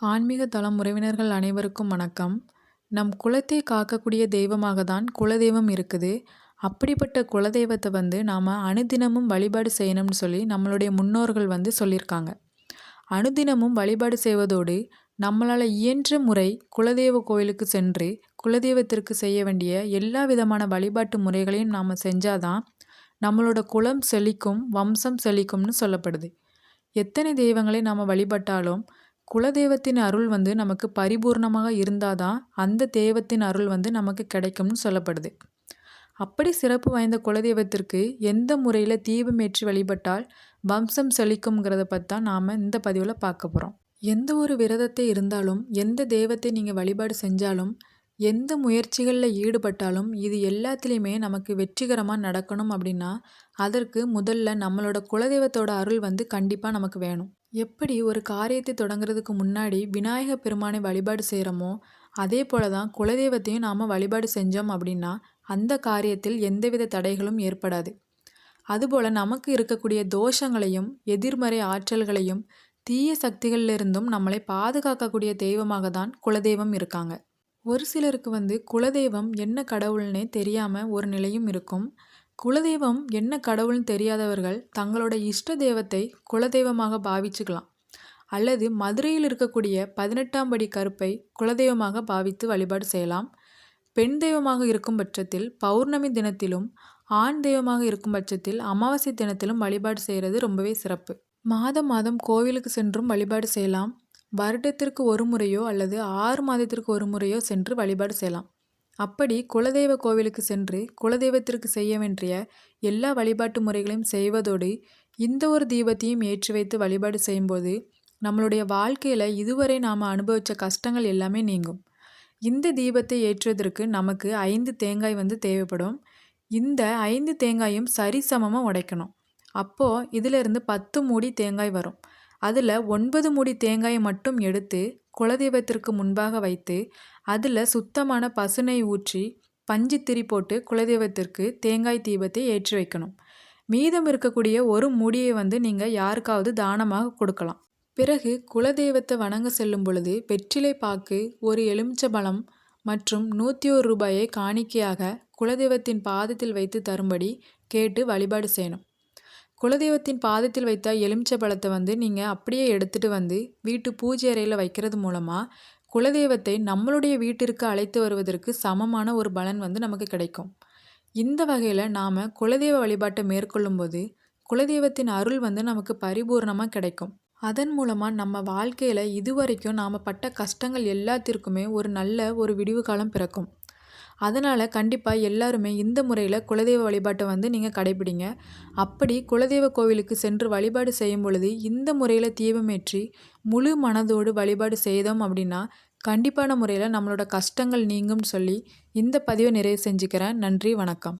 ஆன்மீக தளம் உறவினர்கள் அனைவருக்கும் வணக்கம். நம் குலத்தை காக்கக்கூடிய தெய்வமாக தான் குலதெய்வம் இருக்குது. அப்படிப்பட்ட குலதெய்வத்தை வந்து நாம் அனுதினமும் வழிபாடு செய்யணும்னு சொல்லி நம்மளுடைய முன்னோர்கள் வந்து சொல்லியிருக்காங்க. அனுதினமும் வழிபாடு செய்வதோடு நம்மளால் இயன்ற முறை குலதெய்வ கோயிலுக்கு சென்று குலதெய்வத்திற்கு செய்ய வேண்டிய எல்லா விதமான வழிபாட்டு முறைகளையும் நாம் செஞ்சாதான் நம்மளோட குலம் செழிக்கும் வம்சம் செழிக்கும்னு சொல்லப்படுது. எத்தனை தெய்வங்களை நாம் வழிபட்டாலும் குலதெய்வத்தின் அருள் வந்து நமக்கு பரிபூர்ணமாக இருந்தால் தான் அந்த தெய்வத்தின் அருள் வந்து நமக்கு கிடைக்கும்னு சொல்லப்படுது. அப்படி சிறப்பு வாய்ந்த குலதெய்வத்திற்கு எந்த முறையில் தீபம் ஏற்றி வழிபட்டால் வம்சம் செழிக்கும்ங்கிறத பற்றி தான் நாம் இந்த பதிவில் பார்க்க போகிறோம் எந்த ஒரு விரதத்தை இருந்தாலும் எந்த தெய்வத்தை நீங்கள் வழிபாடு செஞ்சாலும் எந்த முயற்சிகளில் ஈடுபட்டாலும் இது எல்லாத்துலேயுமே நமக்கு வெற்றிகரமாக நடக்கணும் அப்படின்னா அதற்கு முதல்ல நம்மளோட குலதெய்வத்தோட அருள் வந்து கண்டிப்பாக நமக்கு வேணும். எப்படி ஒரு காரியத்தை தொடங்குறதுக்கு முன்னாடி விநாயக பெருமானை வழிபாடு செய்கிறோமோ அதே போல தான் குலதெய்வத்தையும் நாம் வழிபாடு செஞ்சோம் அப்படின்னா அந்த காரியத்தில் எந்தவித தடைகளும் ஏற்படாது. அதுபோல் நமக்கு இருக்கக்கூடிய தோஷங்களையும் எதிர்மறை ஆற்றல்களையும் தீய சக்திகளிலிருந்தும் நம்மளை பாதுகாக்கக்கூடிய தெய்வமாக தான் குலதெய்வம் இருக்காங்க. ஒரு சிலருக்கு வந்து குலதெய்வம் என்ன கடவுள்னே தெரியாமல் ஒரு நிலையும் இருக்கும். குலதெய்வம் என்ன கடவுள்னு தெரியாதவர்கள் தங்களோட இஷ்ட தெய்வத்தை குலதெய்வமாக பாவிச்சுக்கலாம். அல்லது மதுரையில் இருக்கக்கூடிய பதினெட்டாம் படி கருப்பை குலதெய்வமாக பாவித்து வழிபாடு செய்யலாம். பெண் தெய்வமாக இருக்கும் பட்சத்தில் பௌர்ணமி தினத்திலும் ஆண் தெய்வமாக இருக்கும் பட்சத்தில் அமாவாசை தினத்திலும் வழிபாடு செய்கிறது ரொம்பவே சிறப்பு. மாதம் மாதம் கோவிலுக்கு சென்றும் வழிபாடு செய்யலாம். வருடத்திற்கு ஒரு முறையோ அல்லது ஆறு மாதத்திற்கு ஒரு முறையோ சென்று வழிபாடு செய்யலாம். அப்படி குலதெய்வ கோவிலுக்கு சென்று குலதெய்வத்திற்கு செய்ய வேண்டிய எல்லா வழிபாட்டு முறைகளையும் செய்வதோடு இந்த ஒரு தீபத்தையும் ஏற்றி வைத்து வழிபாடு செய்யும்போது நம்மளுடைய வாழ்க்கையில் இதுவரை நாம் அனுபவித்த கஷ்டங்கள் எல்லாமே நீங்கும். இந்த தீபத்தை ஏற்றுவதற்கு நமக்கு ஐந்து தேங்காய் வந்து தேவைப்படும். இந்த ஐந்து தேங்காயும் சரிசமமாக உடைக்கணும். அப்போது இதிலிருந்து பத்து மூடி தேங்காய் வரும். அதில் ஒன்பது மூடி தேங்காயை மட்டும் எடுத்து குலதெய்வத்திற்கு முன்பாக வைத்து அதில் சுத்தமான பசுனை ஊற்றி பஞ்சு திரி போட்டு குலதெய்வத்திற்கு தேங்காய் தீபத்தை ஏற்றி வைக்கணும். மீதம் இருக்கக்கூடிய ஒரு முடியை வந்து நீங்கள் யாருக்காவது தானமாக கொடுக்கலாம். பிறகு குலதெய்வத்தை வணங்க செல்லும் பொழுது வெற்றிலை பாக்கு ஒரு பழம் மற்றும் நூற்றி ஒரு ரூபாயை காணிக்கையாக குலதெய்வத்தின் பாதத்தில் வைத்து தரும்படி கேட்டு வழிபாடு செய்யணும். குலதெய்வத்தின் பாதத்தில் வைத்த எலுமிச்சை பழத்தை வந்து நீங்கள் அப்படியே எடுத்துகிட்டு வந்து வீட்டு பூஜை அறையில் வைக்கிறது மூலமாக குலதெய்வத்தை நம்மளுடைய வீட்டிற்கு அழைத்து வருவதற்கு சமமான ஒரு பலன் வந்து நமக்கு கிடைக்கும். இந்த வகையில் நாம் குலதெய்வ வழிபாட்டை மேற்கொள்ளும்போது குலதெய்வத்தின் அருள் வந்து நமக்கு பரிபூர்ணமாக கிடைக்கும். அதன் மூலமாக நம்ம வாழ்க்கையில் இதுவரைக்கும் நாம் பட்ட கஷ்டங்கள் எல்லாத்திற்குமே ஒரு நல்ல ஒரு விடிவு காலம் பிறக்கும். அதனால் கண்டிப்பாக எல்லாருமே இந்த முறையில் குலதெய்வ வழிபாட்டை வந்து நீங்கள் கடைபிடிங்க. அப்படி குலதெய்வ கோவிலுக்கு சென்று வழிபாடு செய்யும் பொழுது இந்த முறையில் தீபமேற்றி முழு மனதோடு வழிபாடு செய்தோம் அப்படின்னா கண்டிப்பான முறையில் நம்மளோட கஷ்டங்கள் நீங்கும்னு சொல்லி இந்த பதிவை நிறைவு செஞ்சுக்கிறேன். நன்றி வணக்கம்.